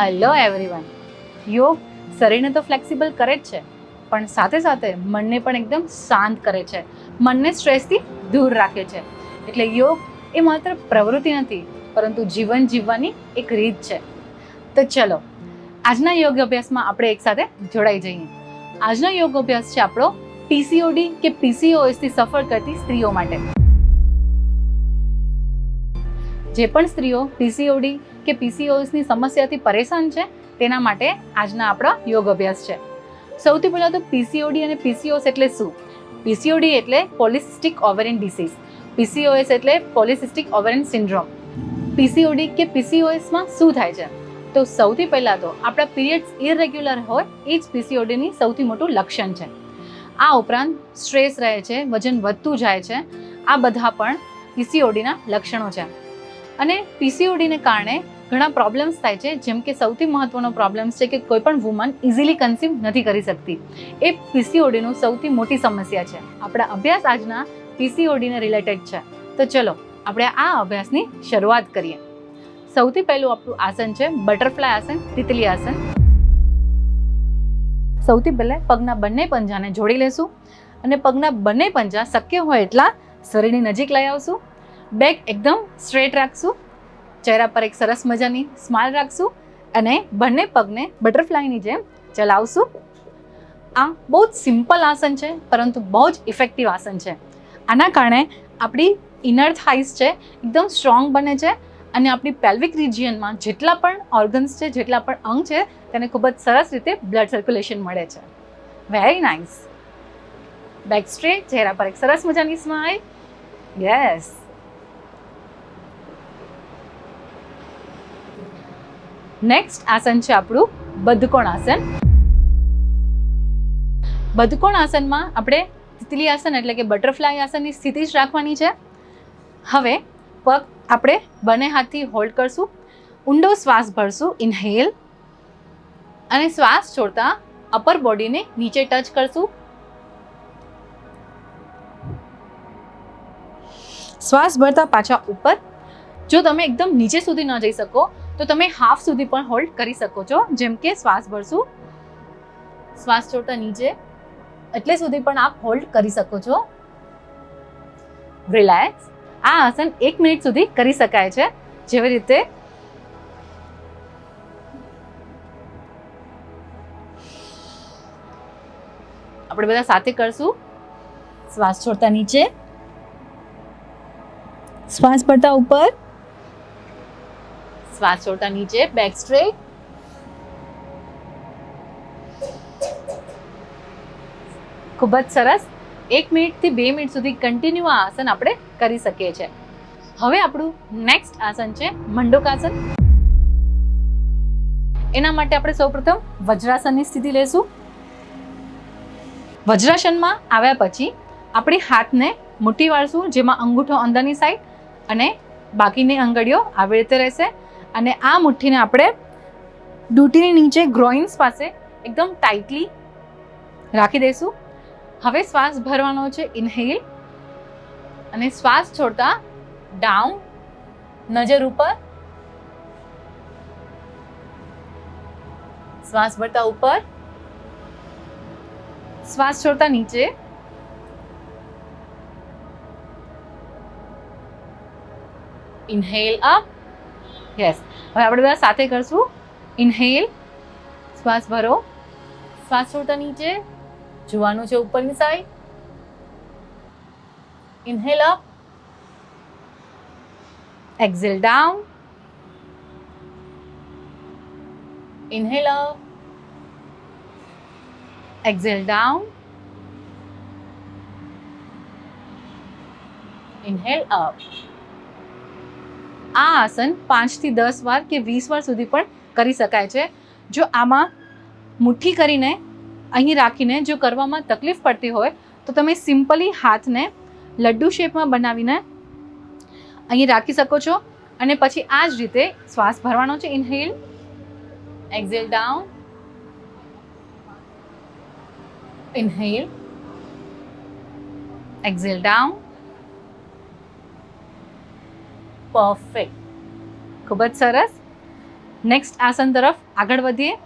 Hello everyone યોગ શરીરને તો ફ્લેક્સિબલ કરે જ છે, પણ સાથે સાથે મનને પણ એકદમ શાંત કરે છે. મનને સ્ટ્રેસથી દૂર રાખે છે. એટલે યોગ એ માત્ર પ્રવૃત્તિ નથી, પરંતુ જીવન જીવવાની એક રીત છે. તો ચલો, આજના યોગ અભ્યાસમાં આપણે એકસાથે જોડાઈ જઈએ. આજનો યોગ અભ્યાસ છે આપણો પીસીઓડી કે પીસીઓએસથી સફર કરતી સ્ત્રીઓ માટે. જે પણ સ્ત્રીઓ પીસીઓડી કે પીસીઓએસની સમસ્યાથી પરેશાન છે, તેના માટે આજના આપણા યોગ અભ્યાસ છે. સૌથી પહેલાં તો પીસીઓડી અને પીસીઓએસ એટલે શું? પીસીઓડી એટલે પોલિસિસ્ટિક ઓવેરિન ડિસીઝ. પીસીઓએસ એટલે પોલિસિસ્ટિક ઓવેરિન સિન્ડ્રોમ. પીસીઓડી કે પીસીઓએસમાં શું થાય છે? તો સૌથી પહેલાં તો આપણા પીરિયડ્સ ઇરેગ્યુલર હોય, એ જ પીસીઓડીની સૌથી મોટું લક્ષણ છે. આ ઉપરાંત સ્ટ્રેસ રહે છે, વજન વધતું જાય છે, આ બધા પણ પીસીઓડીના લક્ષણો છે. અને પીસીઓડીને કારણે ઘણા પ્રોબ્લેમ્સ થાય છે, જેમ કે સૌથી મહત્વનો પ્રોબ્લેમ્સ છે કે કોઈ પણ વુમન ઇઝીલી કન્સીવ નથી કરી શકતી. એ પીસીઓડીનું સૌથી મોટી સમસ્યા છે. આપણા અભ્યાસ આજના પીસીઓડીને રિલેટેડ છે. તો ચલો, આપણે આ અભ્યાસની શરૂઆત કરીએ. સૌથી પહેલું આપણું આસન છે બટરફ્લાય આસન, તિતલી આસન. સૌથી પહેલાં પગના બંને પંજાને જોડી લેશું અને પગના બંને પંજા શક્ય હોય એટલા શરીરની નજીક લઈ આવશું. બેક એકદમ સ્ટ્રેટ રાખશું. ચહેરા પર એક સરસ મજાની સ્માઇલ રાખશું અને બંને પગને બટરફ્લાયની જેમ ચલાવશું. આ બહુ જ સિમ્પલ આસન છે, પરંતુ બહુ જ ઇફેક્ટિવ આસન છે. આના કારણે આપણી ઇનર થાઇસ છે, એકદમ સ્ટ્રોંગ બને છે અને આપણી પેલ્વિક રિજિયનમાં જેટલા પણ ઓર્ગન્સ છે, જેટલા પણ અંગ છે, તેને ખૂબ જ સરસ રીતે બ્લડ સર્ક્યુલેશન મળે છે. વેરી નાઇસ બેક સ્ટ્રેટ ચહેરા પર એક સરસ મજાની સ્માઇલ યસ નેક્સ્ટ આસન છે આપણું બદકોણ આસન. બદકોણ આસનમાં આપણે તિતલી આસન એટલે કે બટરફ્લાય આસનની સ્થિતિ જ રાખવાની છે. હવે પગ આપણે બંને હાથથી હોલ્ડ કરશું. ઊંડો શ્વાસ ભરશું, ઇન્હેલ. અને શ્વાસ છોડતા અપર બોડીને નીચે ટચ કરશું. શ્વાસ ભરતા પાછા ઉપર. જો તમે એકદમ નીચે સુધી ન જઈ શકો તો તમે હાફ સુધી પણ હોલ્ડ કરી શકો છો. જેમ કે શ્વાસ ભરશું. શ્વાસ છોડતા નીચે. એટલે સુધી પણ આપ હોલ્ડ કરી શકો છો. રિલેક્સ આ આસન એક મિનિટ સુધી કરી શકાય છે. જેવી રીતે આપણે બધા સાથે કરશું. શ્વાસ છોડતા નીચે. શ્વાસ ભરતા ઉપર. શ્વાસ છોડતા નીચે બેક સ્ટ્રેટ ખૂબ જ સરસ. એક મિનિટથી બે મિનિટ સુધી કન્ટિન્યુ આ આસન આપણે કરી શકીએ છીએ. હવે આપણું નેક્સ્ટ આસન છે મંડોકાસન. એના માટે આપણે સૌપ્રથમ વજ્રાસનની સ્થિતિ લેશું. વજ્રાસનમાં આવ્યા પછી આપણી હાથને મુઠ્ઠી વાળશું, જેમાં અંગૂઠો અંદરની સાઈડ અને બાકીની આંગળીઓ આવી રીતે રહેશે. અને આ મુઠ્ઠીને આપણે ડૂટીની નીચે ગ્રોઇન્સ પાસે એકદમ ટાઈટલી રાખી દઈશું. હવે શ્વાસ ભરવાનો છે ઇન્હેલ અને શ્વાસ છોડતા ડાઉન નજર ઉપર. શ્વાસ ભરતા ઉપર. શ્વાસ છોડતા નીચે. ઇન્હેલ અપ યસ હવે આપણે બધા સાથે કરશું. ઇન્હેલ શ્વાસ ભરો. શ્વાસ છોડતા નીચે. જોવાનું છે ઉપરની side inhale up exhale down inhale up exhale down inhale up આ આસન પાંચથી દસ વાર કે વીસ વાર સુધી પણ કરી શકાય છે. જો આમાં મુઠ્ઠી કરીને અહીં રાખીને જો કરવામાં તકલીફ પડતી હોય, તો તમે સિમ્પલી હાથને લડ્ડુ શેપમાં બનાવીને અહીં રાખી શકો છો. અને પછી આ જ રીતે શ્વાસ ભરવાનો છે. Inhale, exhale down, inhale, exhale down. Perfect ખૂબ જ સરસ. નેક્સ્ટ આસન તરફ આગળ વધીએ.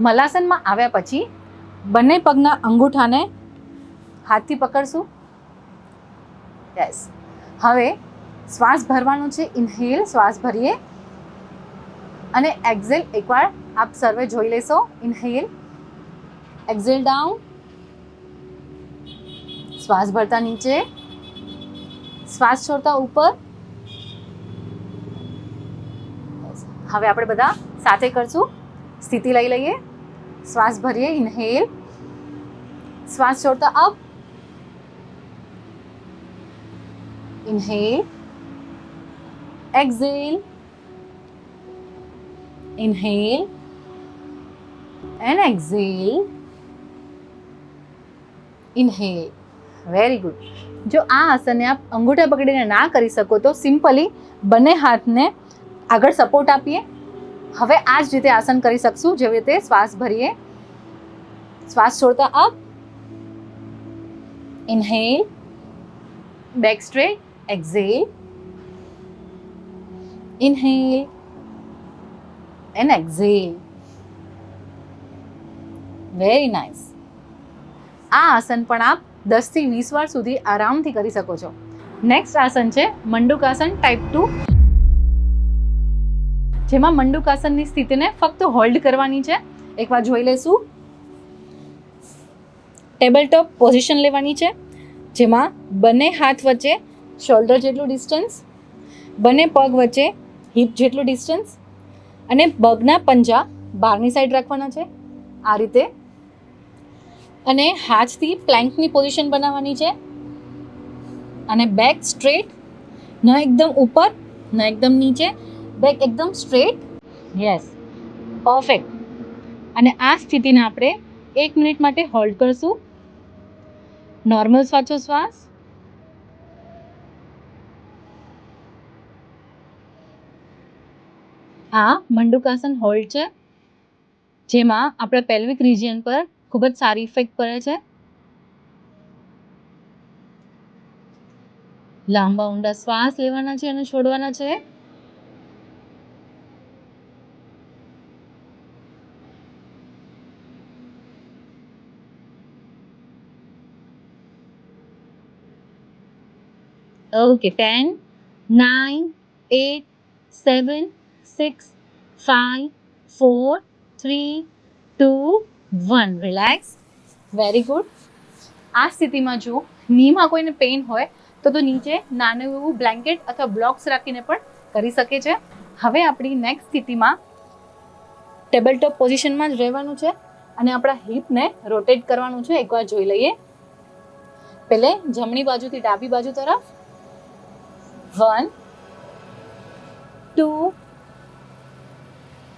મલાસનમાં આવ્યા પછી બંને પગના અંગૂઠાને હાથથી પકડશું. યસ હવે શ્વાસ ભરવાનો છે. ઇન્હેલ શ્વાસ ભરીએ. અને એક્ઝેલ એકવાર આપ સર્વે જોઈ લેશો. ઇન્હેલ એક્ઝેલ ડાઉન શ્વાસ ભરતા નીચે. શ્વાસ છોડતા ઉપર. હવે આપણે બધા સાથે કરશું. સ્થિતિ લઈ લઈએ. શ્વાસ ભરીએ ઇન્હેલ શ્વાસ છોડતા up inhale exhale. Inhale. And exhale. Inhale. Very good જો આ આસનને આપ અંગૂઠા પકડીને ના કરી શકો તો સિમ્પલી બંને હાથને આગળ સપોર્ટ આપીએ. હવે આ જ રીતે આસન કરી શકશું. જેવી રીતે શ્વાસ ભરીએ. શ્વાસ છોડતા up inhale back straight exhale inhale and exhale very nice આ આસન પણ આપ દસથી વીસ વાર સુધી આરામથી કરી શકો છો. નેક્સ્ટ આસન છે મંડુકાસન ટાઈપ ટુ જેમાં મંડુકાસનની સ્થિતિને ફક્ત હોલ્ડ કરવાની છે. એકવાર જોઈ લેશું ટેબલ ટોપ પોઝિશન લેવાની છે. જેમાં બંને હાથ વચ્ચે શોલ્ડર જેટલું ડિસ્ટન્સ બંને પગ વચ્ચે હિપ જેટલું ડિસ્ટન્સ અને પગના પંજા બહારની સાઈડ રાખવાના છે. આ રીતે. અને હાથથી પ્લેન્કની પોઝિશન બનાવવાની છે. અને બેક સ્ટ્રેટ ન એકદમ ઉપર, ન એકદમ નીચે બેક એકદમ સ્ટ્રેટ. યસ પરફેક્ટ અને આ સ્થિતિને આપણે એક મિનિટ માટે હોલ્ડ કરશું. નોર્મલ શ્વાસોશ્વાસ આ મંડુકાસન હોલ્ડ છે. જેમાં આપણા પેલ્વિક રિજિયન પર ખૂબ જ સારી ઇફેક્ટ પડે છે. લાંબા ઊંડા શ્વાસ લેવાના છે અને છોડવાના છે. Okay ten nine eight seven six five four three two one relax very good આ સ્થિતિમાં જો નીમાં કોઈને પેઇન હોય, તો તો નીચે નાનું એવું બ્લેન્કેટ અથવા બ્લોક્સ રાખીને પણ કરી શકે છે. હવે આપણી નેક્સ્ટ સ્થિતિમાં ટેબલ ટોપ પોઝિશનમાં જ રહેવાનું છે અને આપણા હિપને રોટેટ કરવાનું છે. એકવાર જોઈ લઈએ. પહેલે જમણી બાજુથી ડાબી બાજુ તરફ one, two,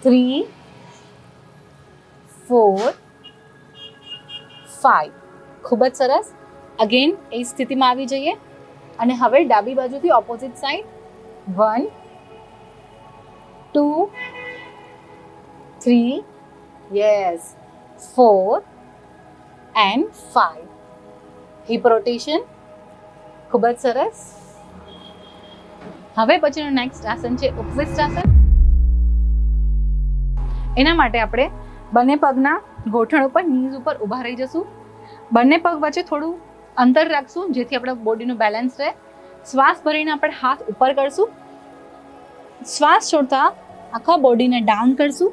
three, four, five. ખૂબ જ સરસ. અગેન એ સ્થિતિમાં આવી જઈએ. અને હવે ડાબી બાજુથી opposite side one, two, three, yes, four, and five. Hip rotation ખૂબ જ સરસ. હવે પછીનું નેક્સ્ટ આસન છે ઉપવિષ્ટ આસન. એના માટે આપણે બંને પગના ગોઠણ ઉપર નીઝ ઉપર ઊભા રહી જશું. બંને પગ વચ્ચે થોડું અંતર રાખશું, જેથી આપણા બોડીનું બેલેન્સ રહે. શ્વાસ ભરીને આપણે હાથ ઉપર કરશું. શ્વાસ છોડતા આખા બોડીને ડાઉન કરશું.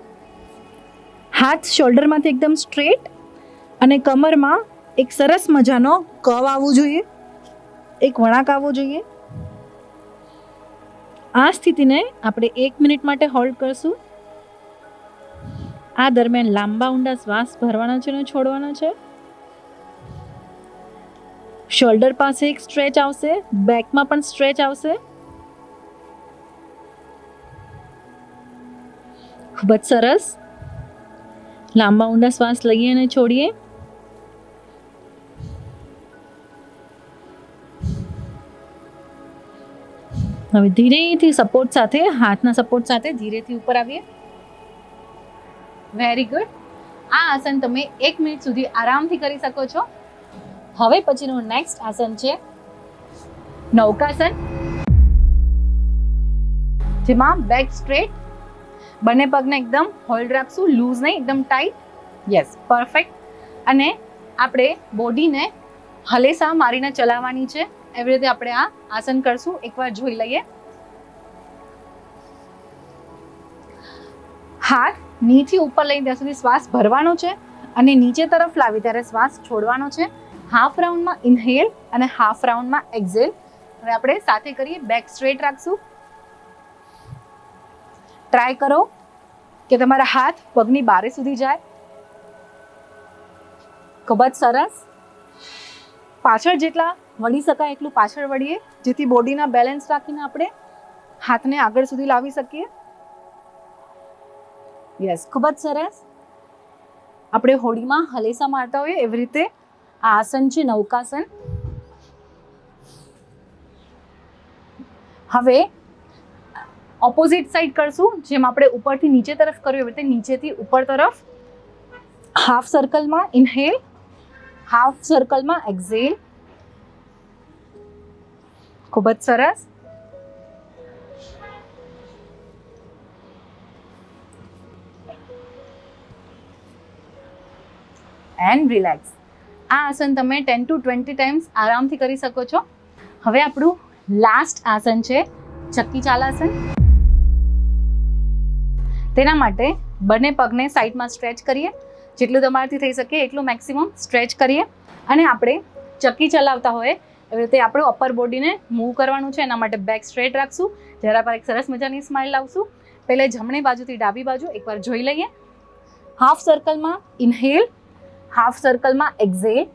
હાથ શોલ્ડરમાંથી એકદમ સ્ટ્રેટ અને કમરમાં એક સરસ મજાનો કવ આવવો જોઈએ. એક વળાંક આવવો જોઈએ. આ સ્થિતિને આપણે એક મિનિટ માટે હોલ્ડ કરશું. આ દરમિયાન લાંબા ઊંડા શ્વાસ ભરવાના છે અને છોડવાના છે. શોલ્ડર પાસે એક સ્ટ્રેચ આવશે બેકમાં પણ સ્ટ્રેચ આવશે. ખૂબ જ સરસ. લાંબા ઊંડા શ્વાસ લઈએ અને છોડીએ. હવે ધીરેથી સપોર્ટ સાથે, હાથના સપોર્ટ સાથે ધીરેથી ઉપર આવીએ. વેરી ગુડ આ આસન તમે એક મિનિટ સુધી આરામથી કરી શકો છો. હવે પછીનું નેક્સ્ટ આસન છે નૌકાસન. જેમાં બેક સ્ટ્રેટ બંને પગને એકદમ હોલ્ડ રાખશું લૂઝ નહીં, એકદમ ટાઈટ યસ પરફેક્ટ અને આપણે બોડીને હલેસા મારીને ચલાવવાની છે. એવી રીતે આપણે આ આસન કરશું. એકવાર જોઈ લઈએ. હાથ નીચે ઉપર લઈને ત્યાં સુધી શ્વાસ ભરવાનો છે અને નીચે તરફ લાવી ત્યારે શ્વાસ છોડવાનો છે. હાફ રાઉન્ડમાં ઇન્હેલ અને હાફ રાઉન્ડમાં એક્ઝેલ હવે આપણે સાથે કરીએ બેક સ્ટ્રેટ રાખશું. ટ્રાય કરો કે તમારા હાથ પગની બારે સુધી જાય. ખૂબ જ સરસ. પાછળ જેટલા વળી શકાય એટલું પાછળ વળીએ, જેથી બોડીના બેલેન્સ રાખીને આપણે હાથને આગળ સુધી લાવી શકીએ. યસ ખૂબ જ સરસ. આપણે હોડીમાં હલેસા મારતા હોઈએ એવી રીતે આ આસન છે, નૌકાસન. હવે ઓપોઝિટ સાઈડ કરશું, જેમ આપણે ઉપરથી નીચે તરફ કર્યું, એવી રીતે નીચેથી ઉપર તરફ. હાફ સર્કલમાં ઇન્હેલ હાફ સર્કલમાં એક્ઝેલ ખૂબ જ સરસ. એન્ડ રિલેક્સ આ આસન તમે ટેન ટુ ટ્વેન્ટી ટાઈમ્સ આરામથી કરી શકો છો. હવે આપણું લાસ્ટ આસન છે, ચક્કી ચાલાસન તેના માટે બંને પગને સાઈડમાં સ્ટ્રેચ કરીએ. જેટલું તમારાથી થઈ શકે એટલું મેક્સિમમ સ્ટ્રેચ કરીએ. અને આપણે ચક્કી ચલાવતા હોય એવી રીતે આપણું અપર બોડીને મૂવ કરવાનું છે, એના માટે બેક સ્ટ્રેટ રાખશું, જરા પર એક સરસ મજાની સ્માઇલ લાવશું. પહેલે જમણી બાજુથી ડાબી બાજુ એકવાર જોઈ લઈએ. હાફ સર્કલમાં ઇન્હેલ હાફ સર્કલમાં એક્ઝેલ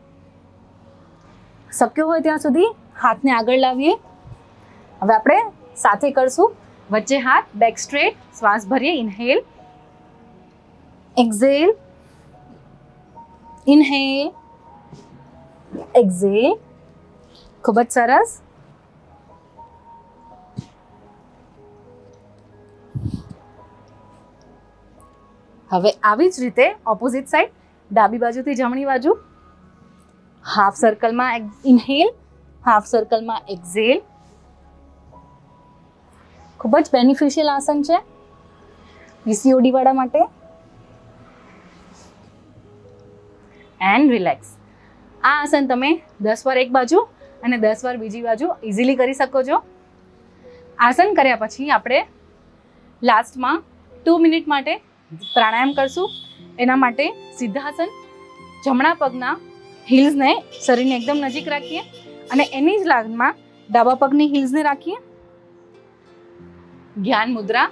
શક્ય હોય ત્યાં સુધી હાથને આગળ લાવીએ. હવે આપણે સાથે કરશું. વચ્ચે હાથ બેક સ્ટ્રેટ શ્વાસ ભરીએ ઇન્હેલ એક્ઝેલ ઇન્હેલ એક્ઝેલ ખૂબ જ સરસ. હવે આવી જ રીતે ઓપોઝિટ સાઈડ ડાબી બાજુથી જમણી બાજુ હાફ સર્કલમાં ઇનહેલ હાફ સર્કલમાં એક્ઝેલ ખૂબ જ બેનિફિશિયલ આસન છે પીસીઓડી વાળા માટે. એન્ડ રિલેક્સ આ આસન તમે દસ વાર એક બાજુ અને દસ વાર બીજી બાજુ ઇઝીલી કરી શકો છો. આસન કર્યા પછી આપણે લાસ્ટમાં ટુ મિનિટ માટે પ્રાણાયામ કરશું. એના માટે સિદ્ધાસન, જમણા પગના હિલ્સને શરીરને એકદમ નજીક રાખીએ અને એની જ લાગમાં ડાબા પગની હિલ્સને રાખીએ. જ્ઞાન મુદ્રા,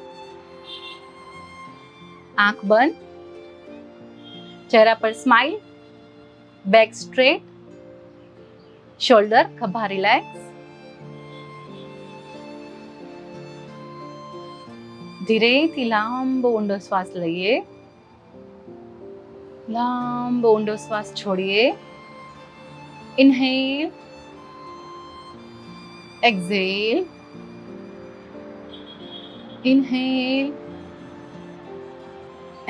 આંખ બંધ, ચહેરા પર સ્માઇલ બેક સ્ટ્રેટ શોલ્ડર ખભા રિલેક્સ ધીરેથી લાંબો ઊંડો શ્વાસ લઈએ લાંબો ઊંડો શ્વાસ છોડીએ inhale exhale inhale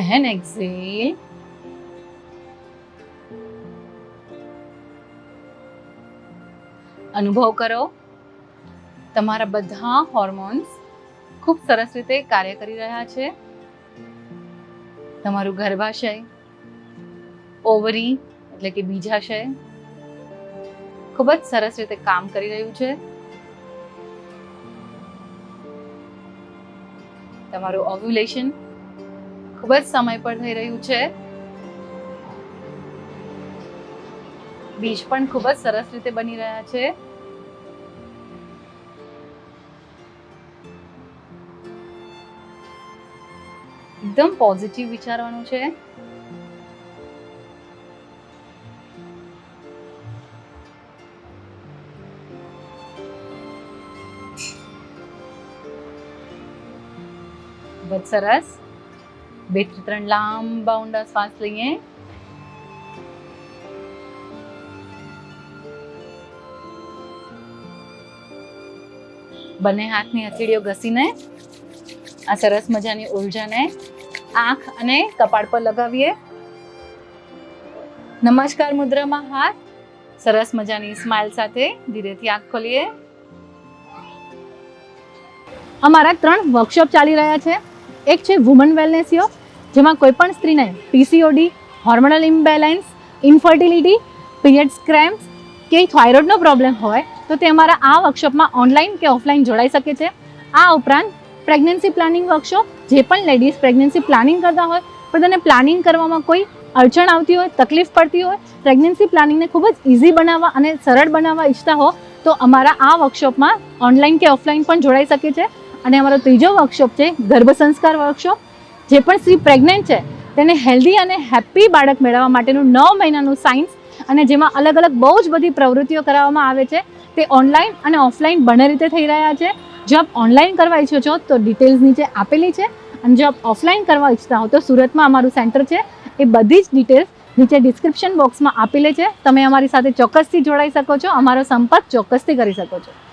and exhale અનુભવ કરો. તમારા બધા હોર્મોન્સ ખૂબ સરસ રીતે કાર્ય કરી રહ્યા છે. તમારું ગર્ભાશય ઓવરી એટલે કે બીજાશય, ખૂબ જ સરસ રીતે કામ કરી રહ્યું છે. તમારું ઓવ્યુલેશન ખૂબ જ સમય પર થઈ રહ્યું છે. બીજ પણ ખૂબ જ સરસ રીતે બની રહ્યા છે. એકદમ પોઝિટિવ વિચારવાનું છે. ખૂબ સરસ. બે ત્રણ લાંબા ઊંડા શ્વાસ લઈએ. બંને હાથની હથેળીઓ ઘસીને, આ સરસ મજાની ઉર્જાને આંખ અને કપાળ પર લગાવીએ. નમસ્કાર, મુદ્રામાં હાથ. સરસ મજાની સ્માઇલ સાથે ધીરેથી આંખ ખોલીએ. અમારા ત્રણ વર્કશોપ ચાલી રહ્યા છે. એક છે વુમન વેલનેસ યોગ જેમાં કોઈપણ સ્ત્રીને PCOD hormonal imbalance infertility periods cramps કે થાઇરોઇડનો પ્રોબ્લેમ હોય, તો તે અમારા આ વર્કશોપમાં ઓનલાઈન કે ઓફલાઈન જોડાઈ શકે છે. આ ઉપરાંત પ્રેગ્નન્સી પ્લાનિંગ વર્કશોપ જે પણ લેડીઝ પ્રેગ્નન્સી પ્લાનિંગ કરતા હોય, પણ તેને પ્લાનિંગ કરવામાં કોઈ અડચણ આવતી હોય, તકલીફ પડતી હોય પ્રેગ્નન્સી પ્લાનિંગને ખૂબ જ ઇઝી બનાવવા અને સરળ બનાવવા ઈચ્છતા હો, તો અમારા આ વર્કશોપમાં ઓનલાઈન કે ઓફલાઈન પણ જોડાઈ શકે છે. અને અમારો ત્રીજો વર્કશોપ છે, ગર્ભ સંસ્કાર વર્કશોપ જે પણ સ્ત્રી પ્રેગ્નન્ટ છે, તેને હેલ્ધી અને હેપી બાળક મેળવવા માટેનું નવ મહિનાનું સાયન્સ અને જેમાં અલગ અલગ બહુ જ બધી પ્રવૃત્તિઓ કરાવવામાં આવે છે. તે ઓનલાઈન અને ઓફલાઈન બંને રીતે થઈ રહ્યા છે. જો આપ ઓનલાઈન કરવા ઈચ્છો છો તો ડિટેલ્સ નીચે આપેલી છે. અને જો આપ ઓફલાઈન કરવા ઈચ્છતા હો તો સુરતમાં અમારું સેન્ટર છે. એ બધી જ ડિટેલ્સ નીચે ડિસ્ક્રિપ્શન બોક્સમાં આપેલી છે. તમે અમારી સાથે ચોક્કસથી જોડાઈ શકો છો. અમારો સંપર્ક ચોક્કસથી કરી શકો છો.